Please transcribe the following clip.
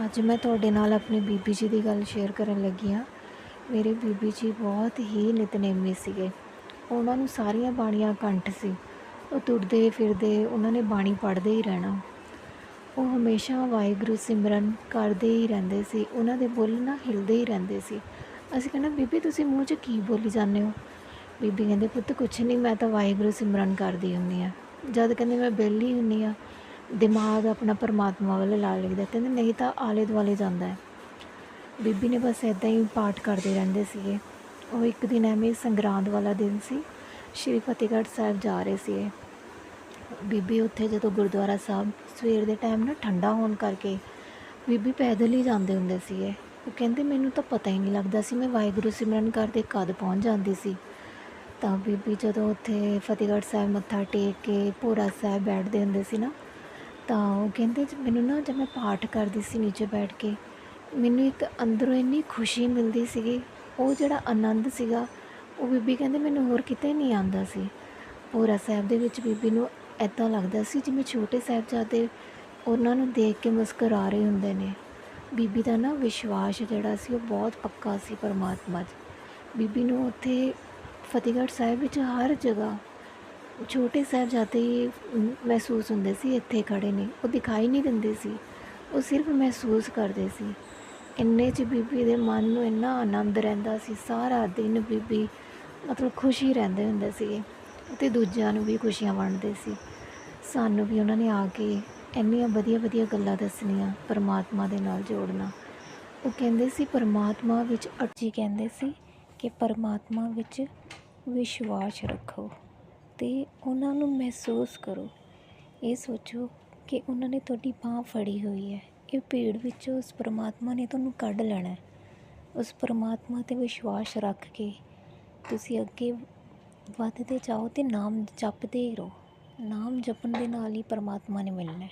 ਅੱਜ ਮੈਂ ਤੁਹਾਡੇ ਨਾਲ ਆਪਣੀ ਬੀਬੀ ਜੀ ਦੀ ਗੱਲ ਸ਼ੇਅਰ ਕਰਨ ਲੱਗੀ ਹਾਂ। ਮੇਰੇ ਬੀਬੀ ਜੀ ਬਹੁਤ ਹੀ ਨਿਤਨੇਮੀ ਸੀਗੇ। ਉਹਨਾਂ ਨੂੰ ਸਾਰੀਆਂ ਬਾਣੀਆਂ ਕੰਠ ਸੀ। ਉਹ ਤੁਰਦੇ ਫਿਰਦੇ ਉਹਨਾਂ ਨੇ ਬਾਣੀ ਪੜ੍ਹਦੇ ਹੀ ਰਹਿਣਾ। ਉਹ ਹਮੇਸ਼ਾ ਵਾਹਿਗੁਰੂ ਸਿਮਰਨ ਕਰਦੇ ਹੀ ਰਹਿੰਦੇ ਸੀ। ਉਹਨਾਂ ਦੇ ਬੁੱਲ ਨਾ ਹਿਲਦੇ ਹੀ ਰਹਿੰਦੇ ਸੀ। ਅਸੀਂ ਕਹਿੰਦਾ, ਬੀਬੀ, ਤੁਸੀਂ ਮੂੰਹ 'ਚ ਕੀ ਬੋਲੀ ਜਾਂਦੇ ਹੋ? ਬੀਬੀ ਕਹਿੰਦੇ, ਪੁੱਤ, ਕੁਛ ਨਹੀਂ ਮੈਂ ਤਾਂ ਵਾਹਿਗੁਰੂ ਸਿਮਰਨ ਕਰਦੀ ਹੁੰਦੀ ਆ ਜਦ ਕਹਿੰਦੇ, ਮੈਂ ਵਿਹਲੀ ਹੁੰਦੀ ਆ ਦਿਮਾਗ ਆਪਣਾ ਪਰਮਾਤਮਾ ਵੱਲ ਲਾ ਲਈਦਾ, ਕਹਿੰਦੇ ਨਹੀਂ ਤਾਂ ਆਲੇ ਦੁਆਲੇ ਜਾਂਦਾ ਹੈ। ਬੀਬੀ ਨੇ ਬਸ ਇਦਾਂ ਹੀ ਪਾਠ ਕਰਦੇ ਰਹਿੰਦੇ ਸੀਗੇ। ਉਹ ਇੱਕ ਦਿਨ ਐਵੇਂ ਸੰਗਰਾਂਦ ਵਾਲਾ ਦਿਨ ਸੀ, ਸ਼੍ਰੀ ਫਤਿਹਗੜ੍ਹ ਸਾਹਿਬ ਜਾ ਰਹੇ ਸੀ ਬੀਬੀ ਉੱਥੇ ਜਦੋਂ ਗੁਰਦੁਆਰਾ ਸਾਹਿਬ ਸਵੇਰ ਦੇ ਟਾਈਮ ਨਾ ਠੰਡਾ ਹੋਣ ਕਰਕੇ ਬੀਬੀ ਪੈਦਲ ਹੀ ਜਾਂਦੇ ਹੁੰਦੇ ਸੀਗੇ। ਉਹ ਕਹਿੰਦੇ ਮੈਨੂੰ ਤਾਂ ਪਤਾ ਹੀ ਨਹੀਂ ਲੱਗਦਾ ਸੀ, ਮੈਂ ਵਾਹਿਗੁਰੂ ਸਿਮਰਨ ਕਰਦੇ ਕਦ ਪਹੁੰਚ ਜਾਂਦੀ ਸੀ। ਤਾਂ ਬੀਬੀ ਜਦੋਂ ਉੱਥੇ ਫਤਿਹਗੜ੍ਹ ਸਾਹਿਬ ਮੱਥਾ ਟੇਕ ਕੇ ਭੋਰਾ ਸਾਹਿਬ ਬੈਠਦੇ ਹੁੰਦੇ ਸੀ ਨਾ ਤਾਂ ਉਹ ਕਹਿੰਦੇ ਜ- ਮੈਨੂੰ ਨਾ ਜਦ ਮੈਂ ਪਾਠ ਕਰਦੀ ਸੀ ਨੀਚੇ ਬੈਠ ਕੇ, ਮੈਨੂੰ ਇੱਕ ਅੰਦਰੋਂ ਇੰਨੀ ਖੁਸ਼ੀ ਮਿਲਦੀ ਸੀਗੀ, ਉਹ ਜਿਹੜਾ ਆਨੰਦ ਸੀਗਾ, ਉਹ ਬੀਬੀ ਕਹਿੰਦੇ ਮੈਨੂੰ ਹੋਰ ਕਿਤੇ ਨਹੀਂ ਆਉਂਦਾ ਸੀ। ਭੋਰਾ ਸਾਹਿਬ ਦੇ ਵਿੱਚ ਬੀਬੀ ਨੂੰ ਐਦਾਂ ਲੱਗਦਾ ਸੀ ਜਿਵੇਂ ਛੋਟੇ ਸਾਹਿਬਜ਼ਾਦੇ ਉਹਨਾਂ ਨੂੰ ਦੇਖ ਕੇ ਮੁਸਕਰਾ ਰਹੇ ਹੁੰਦੇ ਨੇ। ਬੀਬੀ ਦਾ ਨਾ ਵਿਸ਼ਵਾਸ ਜਿਹੜਾ ਸੀ ਉਹ ਬਹੁਤ ਪੱਕਾ ਸੀ ਪਰਮਾਤਮਾ 'ਚ। ਬੀਬੀ ਨੂੰ ਉੱਥੇ ਫਤਿਹਗੜ੍ਹ ਸਾਹਿਬ ਵਿੱਚ ਹਰ ਜਗ੍ਹਾ ਛੋਟੇ ਸਾਹਿਬਜ਼ਾਦੇ ਹੀ ਮਹਿਸੂਸ ਹੁੰਦੇ ਸੀ, ਇੱਥੇ ਖੜੇ ਨੇ। ਉਹ ਦਿਖਾਈ ਨਹੀਂ ਦਿੰਦੇ ਸੀ। ਉਹ ਸਿਰਫ ਮਹਿਸੂਸ ਕਰਦੇ ਸੀ। ਇੰਨੇ 'ਚ ਬੀਬੀ ਦੇ ਮਨ ਨੂੰ ਇੰਨਾ ਆਨੰਦ ਰਹਿੰਦਾ ਸੀ, ਸਾਰਾ ਦਿਨ ਬੀਬੀ ਮਤਲਬ ਖੁਸ਼ੀ ਰਹਿੰਦੇ ਹੁੰਦੇ ਸੀਗੇ ਅਤੇ ਦੂਜਿਆਂ ਨੂੰ ਵੀ ਖੁਸ਼ੀਆਂ ਵੰਡਦੇ ਸੀ। ਸਾਨੂੰ ਵੀ ਉਹਨਾਂ ਨੇ ਆ ਕੇ ਇੰਨੀਆਂ ਵਧੀਆ ਵਧੀਆ ਗੱਲਾਂ ਦੱਸਣੀਆਂ ਪਰਮਾਤਮਾ ਦੇ ਨਾਲ ਜੋੜਨਾ। ਉਹ ਕਹਿੰਦੇ ਸੀ, ਪਰਮਾਤਮਾ ਵਿੱਚ ਅਰਜੀ ਕਹਿੰਦੇ ਸੀ ਕਿ ਪਰਮਾਤਮਾ ਵਿੱਚ ਵਿਸ਼ਵਾਸ ਰੱਖੋ। ਅਤੇ ਉਹਨਾਂ ਨੂੰ ਮਹਿਸੂਸ ਕਰੋ। ਇਹ ਸੋਚੋ ਕਿ ਉਹਨਾਂ ਨੇ ਤੁਹਾਡੀ ਬਾਂਹ ਫੜੀ ਹੋਈ ਹੈ। ਇਹ ਭੀੜ ਵਿੱਚੋਂ ਉਸ ਪਰਮਾਤਮਾ ਨੇ ਤੁਹਾਨੂੰ ਕੱਢ ਲੈਣਾ ਉਸ ਪਰਮਾਤਮਾ ਤੇ ਵਿਸ਼ਵਾਸ ਰੱਖ ਕੇ ਤੁਸੀਂ ਅੱਗੇ ਵੱਧਦੇ ਜਾਓ ਅਤੇ ਨਾਮ ਜਪਦੇ ਹੀ ਰਹੋ। ਨਾਮ ਜਪਣ ਦੇ ਨਾਲ ਹੀ ਪਰਮਾਤਮਾ ਨੇ ਮਿਲਣਾ